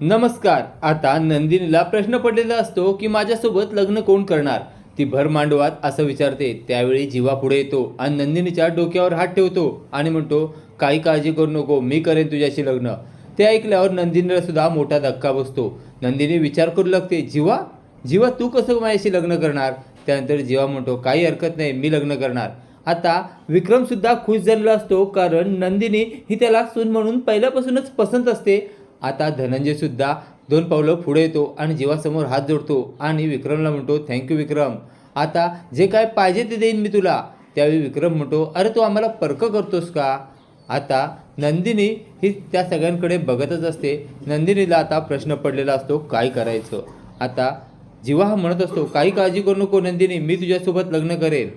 नमस्कार. आता नंदिनीला प्रश्न पडलेला असतो की माझ्यासोबत लग्न कोण करणार? ती भर मांडवात असं विचारते. त्यावेळी जीवा पुढे येतो आणि नंदिनीच्या डोक्यावर हात ठेवतो आणि म्हणतो काही काळजी करू नको मी करेन तुझ्याशी लग्न. ते ऐकल्यावर नंदिनीला सुद्धा मोठा धक्का बसतो. नंदिनी विचार करू लागते जीवा? जीवा तू कसं माझ्याशी लग्न करणार? त्यानंतर जीवा म्हणतो काही हरकत नाही मी लग्न करणार. आता विक्रमसुद्धा खुश झालेला असतो कारण नंदिनी ही त्याला सून म्हणून पहिल्यापासूनच पसंत असते. आता धनंजयसुद्धा दोन पावलं पुढे येतो आणि जीवासमोर हात जोडतो आणि विक्रमला म्हणतो थँक्यू विक्रम. आता जे काय पाहिजे ते देईन मी तुला. त्यावेळी विक्रम म्हणतो अरे तू आम्हाला पर्क करतोस का? आता नंदिनी ही त्या सगळ्यांकडे बघतच असते. नंदिनीला आता प्रश्न पडलेला असतो काय करायचं? आता जीवा हा म्हणत असतो काही काळजी करू नको नंदिनी मी तुझ्यासोबत लग्न करेन.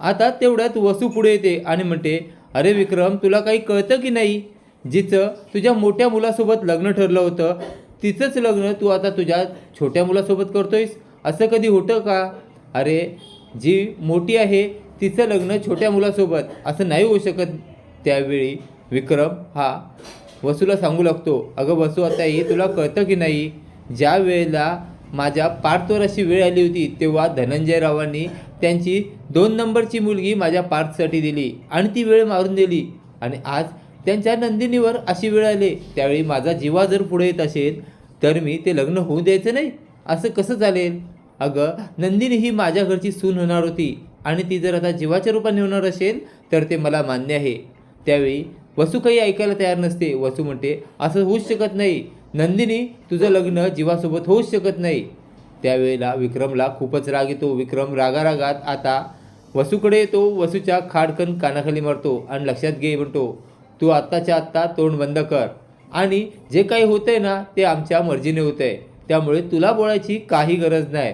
आता तेवढ्यात वसू पुढे येते आणि म्हणते अरे विक्रम तुला काही कळतं की नाही? जिचं तुझ्या मोठ्या मुलासोबत लग्न ठरलं होतं तिचंच लग्न तू आता तुझ्या छोट्या मुलासोबत करतोयस? असं कधी होतं का? अरे जी मोठी आहे तिचं लग्न छोट्या मुलासोबत. असं नाही होऊ शकत त्यावेळी. विक्रम हा. वसूला सांगू लागतो अगं वसू आता ही तुला कळतं की नाही? ज्या वेळेला माझ्या पार्थवर अशी वेळ आली होती तेव्हा धनंजयरावांनी त्यांची दोन नंबरची मुलगी माझ्या पार्थसाठी दिली आणि ती वेळ मारून दिली. आणि आज त्यांच्या नंदिनीवर अशी वेळ आली त्यावेळी माझा जीवा जर पुढे येत असेल तर मी ते लग्न होऊ द्यायचं नाही? असं कसं चालेल? अगं नंदिनी ही माझ्या घरची सून होणार होती आणि ती जर आता जीवाच्या रूपाने होणार असेल तर ते मला मान्य आहे. त्यावेळी वसू काही ऐकायला तयार नसते. वसू म्हणते असं होऊच शकत नाही. नंदिनी तुझं लग्न जीवासोबत होऊच शकत नाही. त्यावेळेला विक्रमला खूपच राग येतो. विक्रम रागारागात आता वसूकडे येतो. वसूच्या खाडकन कानाखाली मारतो आणि लक्षात घे म्हणतो. तू आत्ताच्या आत्ता तोंड बंद कर. आणि जे काही होतंय ना ते आमच्या मर्जीने होतंय. त्यामुळे तुला बोलायची काही गरज नाही.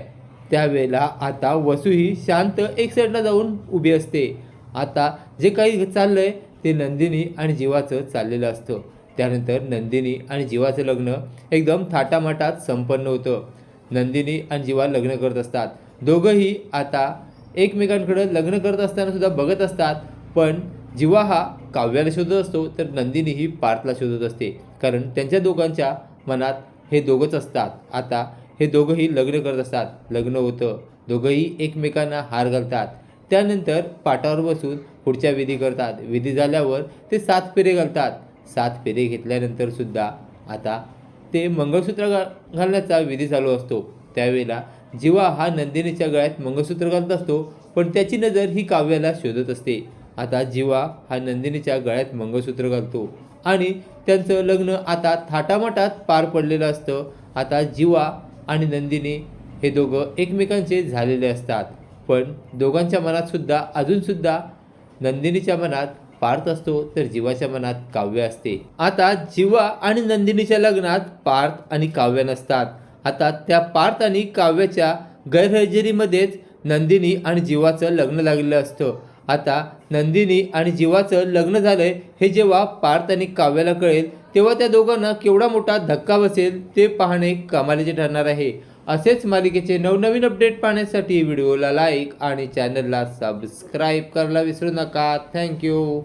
त्यावेळेला आता वसूही शांत एक साईडला जाऊन उभी असते. आता जे काही चाललंय ते नंदिनी आणि जीवाचं चाललेलं असतं. त्यानंतर नंदिनी आणि जीवाचं लग्न एकदम थाटामाटात संपन्न होतं. नंदिनी आणि जीवा लग्न करत असतात. दोघंही आता एकमेकांकडं लग्न करत असताना सुद्धा बघत असतात. पण जीवा हा काव्याला शोधत असतो तर नंदिनी ही पार्थला शोधत असते. कारण त्यांच्या दोघांच्या मनात हे दोघंच असतात. आता हे दोघंही लग्न करत असतात. लग्न होतं. दोघंही एकमेकांना हार घालतात. त्यानंतर पाटावर बसून पुढच्या विधी करतात. विधी झाल्यावर ते सात फेरे घालतात. सात फेरे घेतल्यानंतर सुद्धा आता ते मंगळसूत्र घा घालण्याचा विधी चालू असतो. त्यावेळेला जीवा हा नंदिनीच्या गळ्यात मंगळसूत्र घालत असतो पण त्याची नजर ही काव्याला शोधत असते. आता जीवा हा नंदिनीच्या गळ्यात मंगळसूत्र घालतो. आणि त्यांचं लग्न आता थाटामाटात पार पडलेलं असतं. आता जीवा आणि नंदिनी हे दोघं एकमेकांचे झालेले असतात. पण दोघांच्या मनात सुद्धा अजूनसुद्धा नंदिनीच्या मनात पार्थ असतो तर जीवाच्या मनात काव्य असते. आता जीवा आणि नंदिनीच्या लग्नात पार्थ आणि काव्य नसतात. आता त्या पार्थ आणि काव्याच्या गैरहजेरीमध्येच नंदिनी आणि जीवाचं लग्न लागलेलं असतं. आता नंदिनी आणि जीवाचं लग्न झालंय हे जेव्हा पार्थ आणि काव्याला कळेल तेव्हा त्या दोघांना केवढा मोठा धक्का बसेल ते पाहणे कमालीचे ठरणार आहे. असेच मालिकेचे नवनवीन अपडेट पाहण्यासाठी व्हिडिओला लाईक आणि चॅनलला सबस्क्राईब करायला विसरू नका. थँक्यू